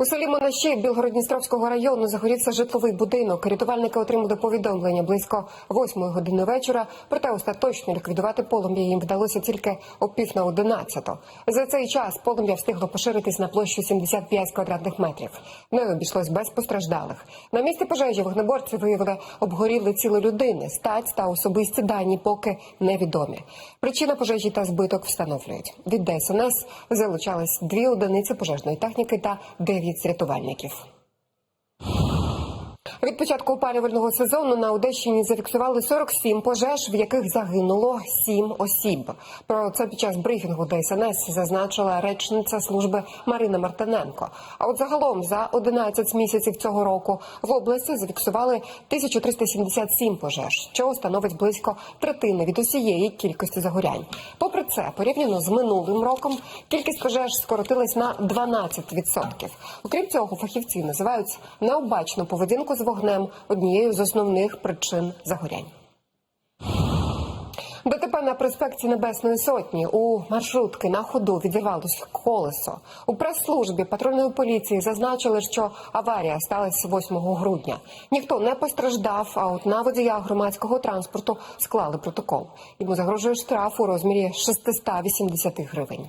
У селі Монаші Білгородністровського району загорівся житловий будинок. Рятувальники отримали повідомлення близько восьмої години вечора. Проте остаточно ліквідувати полум'я їм вдалося тільки о пів на одинадцяту. За цей час полум'я встигло поширитись на площу 75 квадратних метрів. Не обійшлось без постраждалих. На місці пожежі вогнеборці виявили обгоріли цілі людини. Стать та особисті дані поки невідомі. Причина пожежі та збиток встановлюють. Від ДСНС залучались дві одиниці пожежної техніки та дев'ять рятувальників. Від початку опалювального сезону на Одещині зафіксували 47 пожеж, в яких загинуло 7 осіб. Про це під час брифінгу ДСНС зазначила речниця служби Марина Мартиненко. А от загалом за 11 місяців цього року в області зафіксували 1377 пожеж, що становить близько третини від усієї кількості загорянь. Попри це, порівняно з минулим роком, кількість пожеж скоротилась на 12%. Окрім цього, фахівці називають необачну поведінку з вогнем однією з основних причин загорянь. ДТП на проспекті Небесної Сотні у маршрутки на ходу відірвалося колесо. У прес-службі патрульної поліції зазначили, що аварія сталася 8 грудня. Ніхто не постраждав, а от на водія громадського транспорту склали протокол. Йому загрожує штраф у розмірі 680 гривень.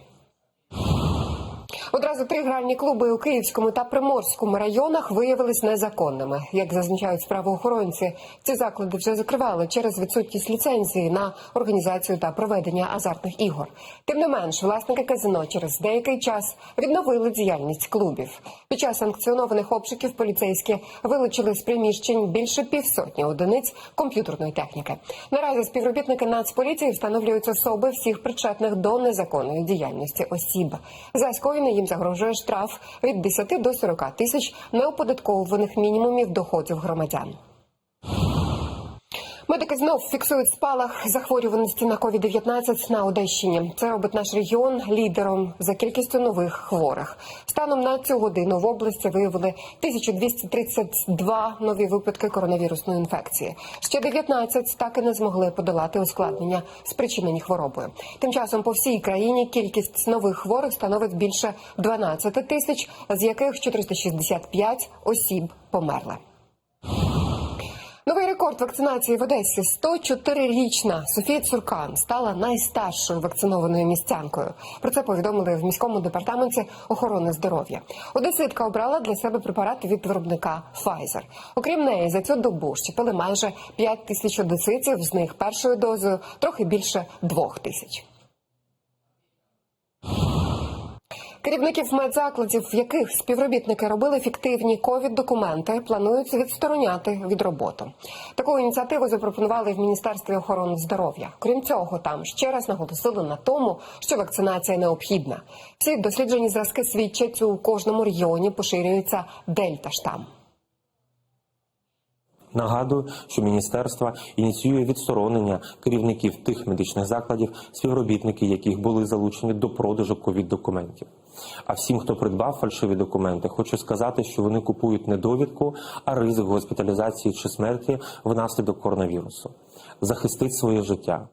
Одразу три гральні клуби у Київському та Приморському районах виявились незаконними. Як зазначають правоохоронці, ці заклади вже закривали через відсутність ліцензії на організацію та проведення азартних ігор. Тим не менш, власники казино через деякий час відновили діяльність клубів. Під час санкціонованих обшуків поліцейські вилучили з приміщень більше півсотні одиниць комп'ютерної техніки. Наразі співробітники Нацполіції встановлюють особи всіх причетних до незаконної діяльності осіб. За скоєне їм загрожує штраф від 10 до 40 тисяч неоподатковуваних мінімумів доходів громадян. Медики знов фіксують спалах захворюваності на COVID-19 на Одещині. Це робить наш регіон лідером за кількістю нових хворих. Станом на цю годину в області виявили 1232 нові випадки коронавірусної інфекції. Ще 19 так і не змогли подолати ускладнення, спричинені хворобою. Тим часом по всій країні кількість нових хворих становить більше 12 тисяч, з яких 465 осіб померли. Новий рекорд вакцинації в Одесі. 104-річна Софія Цуркан стала найстаршою вакцинованою містянкою. Про це повідомили в міському департаменті охорони здоров'я. Одеситка обрала для себе препарат від виробника Pfizer. Окрім неї, за цю добу щепили майже 5 тисяч одеситів, з них першою дозою трохи більше 2 тисяч. Керівників медзакладів, в яких співробітники робили фіктивні ковід-документи, планують відстороняти від роботи. Таку ініціативу запропонували в міністерстві охорони здоров'я. Крім цього, там ще раз наголосили на тому, що вакцинація необхідна. Всі досліджені зразки свідчать у кожному регіоні поширюється дельта штам. Нагадую, що міністерство ініціює відсторонення керівників тих медичних закладів, співробітники яких були залучені до продажу ковід-документів. А всім, хто придбав фальшиві документи, хочу сказати, що вони купують не довідку, а ризик госпіталізації чи смерті внаслідок коронавірусу. Захистить своє життя.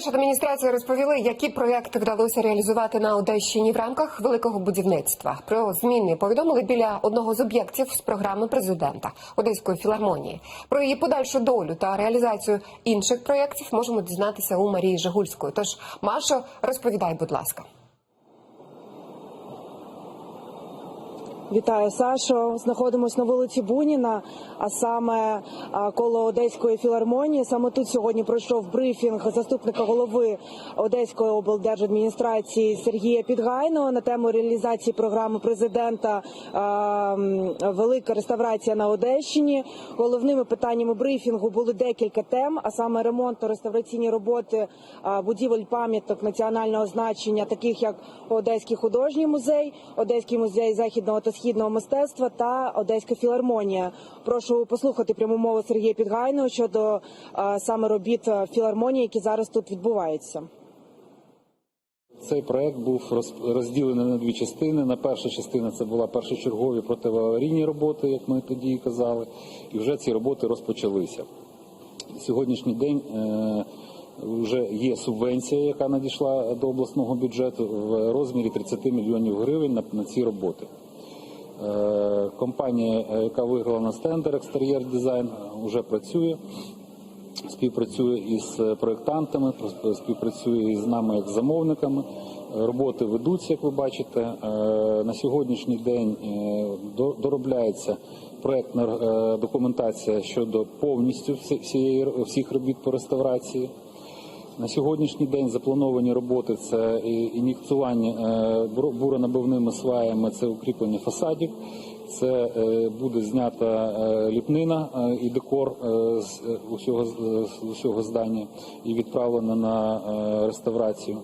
В облдержадміністрації розповіли, які проекти вдалося реалізувати на Одещині в рамках великого будівництва. Про зміни повідомили біля одного з об'єктів з програми президента Одеської філармонії. Про її подальшу долю та реалізацію інших проєктів можемо дізнатися у Марії Жигульської. Тож, Машо, розповідай, будь ласка. Вітаю, Сашо. Знаходимось на вулиці Буніна, а саме коло Одеської філармонії. Саме тут сьогодні пройшов брифінг заступника голови Одеської облдержадміністрації Сергія Підгайного на тему реалізації програми президента Велика реставрація на Одещині. Головними питаннями брифінгу були декілька тем, а саме ремонтно-реставраційні роботи будівель пам'яток національного значення, таких як Одеський художній музей, Одеський музей західного та східного мистецтва та Одеська філармонія. Прошу послухати пряму мову Сергія Підгайного щодо а, саме робіт філармонії, які зараз тут відбуваються. Цей проект був роз- розділений на дві частини. На перша частина це була першочергові протиаварійні роботи, як ми тоді казали, і вже ці роботи розпочалися. Сьогоднішній день е, вже є субвенція, яка надійшла до обласного бюджету в розмірі 30 мільйонів гривень на ці роботи. Е, Компанія, е, яка виграла на стендер екстер'єр дизайн, вже працює. Співпрацює із проєктантами, співпрацює із нами як замовниками. Е, Роботи ведуться, як ви бачите. Е, На сьогоднішній день е, доробляється проєктна е, документація щодо повністю всі- всієї всіх робіт по реставрації. На сьогоднішній день заплановані роботи це і- ін'єкціювання е, буронабивними сваями, це укріплення фасадів, це е, буде знята е, ліпнина і декор з усього, з- усього здання і відправлена на реставрацію.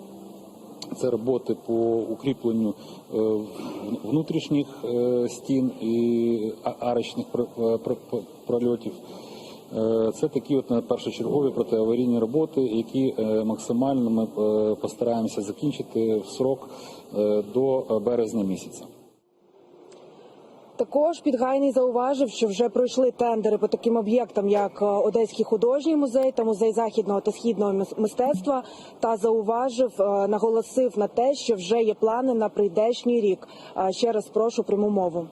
Це роботи по укріпленню внутрішніх стін і арочних про- про- про- прольотів. Е, Це такі от на першочергові протиаварійні роботи, які е, максимально ми е, постараємося закінчити в срок е, до е, березня місяця. Також Підгайний зауважив, що вже пройшли тендери по таким об'єктам, як е, Одеський художній музей та музей західного та східного мистецтва. Та зауважив, е, наголосив на те, що вже є плани на прийдешній рік. Е, Ще раз прошу пряму мову.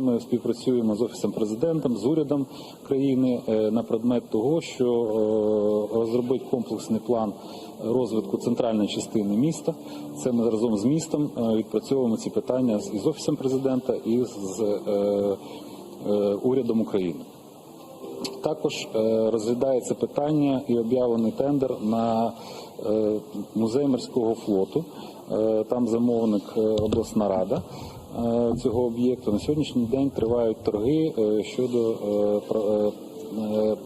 Ми співпрацюємо з офісом президента, з урядом країни е, на предмет того, що е, розробити комплексний план розвитку центральної частини міста. Це ми разом з містом е, відпрацьовуємо ці питання з- із офісом президента і з урядом України. Також розглядається питання і об'явлений тендер на музей морського флоту. Там замовник обласна рада цього об'єкту. На сьогоднішній день тривають торги е, щодо е, е, е,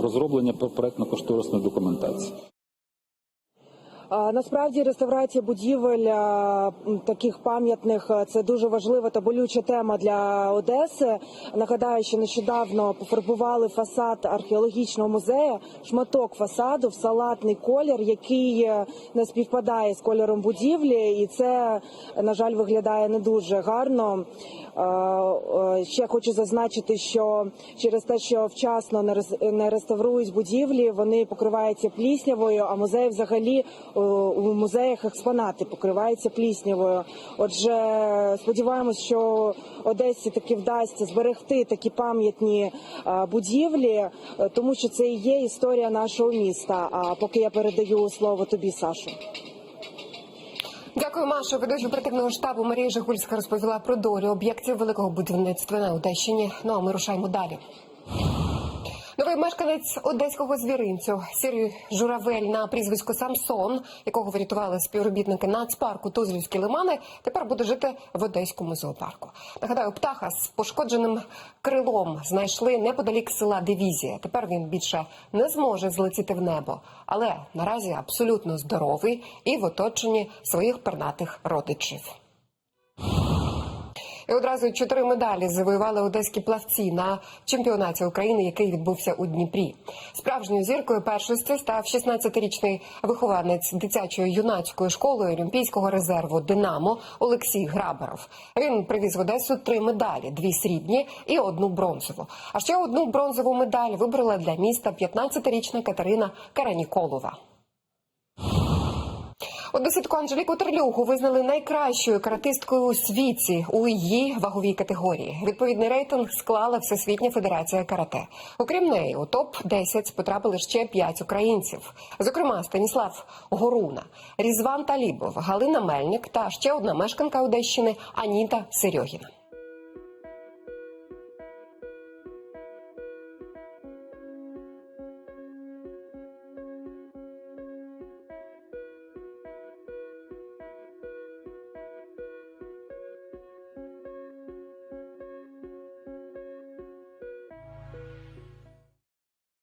розроблення проектно-кошторисної документації. Насправді реставрація будівель таких пам'ятних це дуже важлива та болюча тема для Одеси. Нагадаю, що нещодавно пофарбували фасад археологічного музею, шматок фасаду в салатний колір, який е, не співпадає з кольором будівлі, і це на жаль виглядає не дуже гарно. Ще хочу зазначити, що через те, що вчасно не рес- реставрують будівлі, вони покриваються пліснявою, а музеї взагалі у музеях експонати покриваються пліснявою. Отже, сподіваємось, що Одесі таки вдасться зберегти такі пам'ятні е, будівлі, е, тому що це і є історія нашого міста. А поки я передаю слово тобі, Сашу. Дякую, Маша. Ведуча оперативного штабу Марія Жигульська розповіла про долю об'єктів великого будівництва на Одещині. Ну а ми рушаємо далі. Мешканець одеського звіринцю Сірій Журавель на прізвисько Самсон, якого врятували співробітники нацпарку Тузлівські лимани, тепер буде жити в одеському зоопарку. Нагадаю, птаха з пошкодженим крилом знайшли неподалік села Дивізія. Тепер він більше не зможе злетіти в небо, але наразі абсолютно здоровий і в оточенні своїх пернатих родичів. І одразу чотири медалі завоювали одеські плавці на чемпіонаті України, який відбувся у Дніпрі. Справжньою зіркою першості став 16-річний вихованець дитячої юнацької школи Олімпійського резерву Динамо Олексій Грабаров. Він привіз в Одесу три медалі: дві срібні і одну бронзову. А ще одну бронзову медаль вибрала для міста 15-річна Катерина Караніколова. Одеситку Анжеліку Терлюгу визнали найкращою каратисткою у світі у її ваговій категорії. Відповідний рейтинг склала Всесвітня федерація карате. Окрім неї, у топ 10 потрапили ще п'ять українців. Зокрема, Станіслав Горуна, Різван Талібов, Галина Мельник та ще одна мешканка Одещини Аніта Серьогіна.